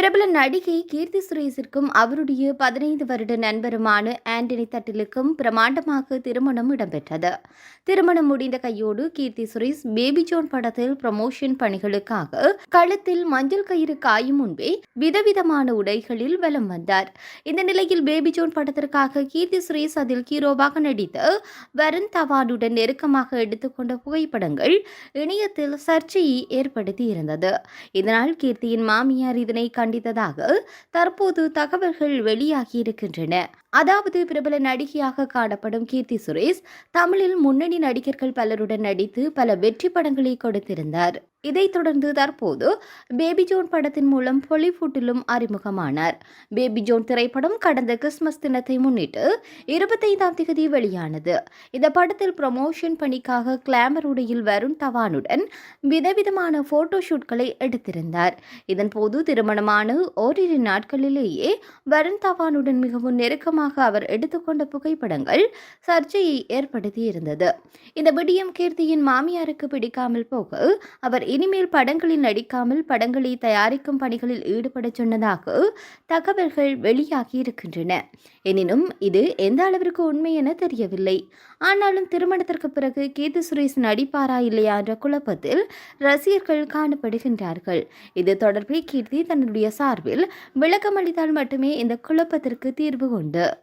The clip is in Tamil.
பிரபல நடிகை கீர்த்தி சுரேஷிற்கும் அவருடைய பதினைந்து வருட நண்பருமான ஆண்டனி தட்டிலுக்கும் பிரமாண்டமாக திருமணம் இடம்பெற்றது. திருமணம் முடிந்த கையோடு கீர்த்தி சுரேஷ் பேபி ஜோன் படத்தில் ப்ரமோஷன் பணிகளுக்காக கழுத்தில் மஞ்சள் கயிறு காயும் முன்பே விதவிதமான உடைகளில் வலம் வந்தார். இந்த நிலையில் பேபி ஜோன் படத்திற்காக கீர்த்தி சுரேஷ் அதில் ஹீரோவாக நடித்து வருண் தவானுடன் நெருக்கமாக எடுத்துக்கொண்ட புகைப்படங்கள் இணையத்தில் சர்ச்சையை ஏற்படுத்தி இருந்தது இதனால் கீர்த்தியின் மாமியார் இதனை கண்டித்ததாக தற்போது தகவல்கள் வெளியாகியிருக்கின்றன அதாவது பிரபல நடிகையாக காணப்படும் கீர்த்தி சுரேஷ் தமிழில் முன்னணி நடிகர்கள் பலருடன் நடித்து பல வெற்றி படங்களை கொடுத்திருந்தார். இதைத் தொடர்ந்து தற்போது பேபி ஜோன் படத்தின் மூலம் பொலிவுட்டிலும் அறிமுகமானார். பேபி ஜோன் திரைப்படம் கடந்த கிறிஸ்துமஸ் தினத்தை முன்னிட்டு இருபத்தைந்தாம் தேதி வெளியானது. இந்த படத்தில் ப்ரமோஷன் பணிக்காக கிளாமர் உடையில் வருண் தவானுடன் விதவிதமான போட்டோ ஷூட்களை எடுத்திருந்தார். இதன்போது திருமணமான ஓரிரு நாட்களிலேயே வருண் தவானுடன் மிகவும் நெருக்கமாக அவர் எடுத்துக்கொண்ட புகைப்படங்கள் சர்ச்சையை ஏற்படுத்தியிருந்தது. இந்த விடியம் கீர்த்தியின் மாமியாருக்கு பிடிக்காமல் போக அவர் இனிமேல் படங்களில் நடிக்காமல் படங்களை தயாரிக்கும் பணிகளில் ஈடுபடச் சொன்னதாக தகவல்கள் வெளியாகி இருக்கின்றன. எனினும் இது எந்த அளவிற்கு உண்மை என தெரியவில்லை. ஆனாலும் திருமணத்திற்கு பிறகு கீர்த்தி சுரேஷ் நடிப்பாரா இல்லையா என்ற குழப்பத்தில் ரசிகர்கள் காணப்படுகின்றார்கள். இது தொடர்பில் கீர்த்தி தன்னுடைய சார்பில் விளக்கமளித்தால் மட்டுமே இந்த குழப்பத்திற்கு தீர்வு உண்டு.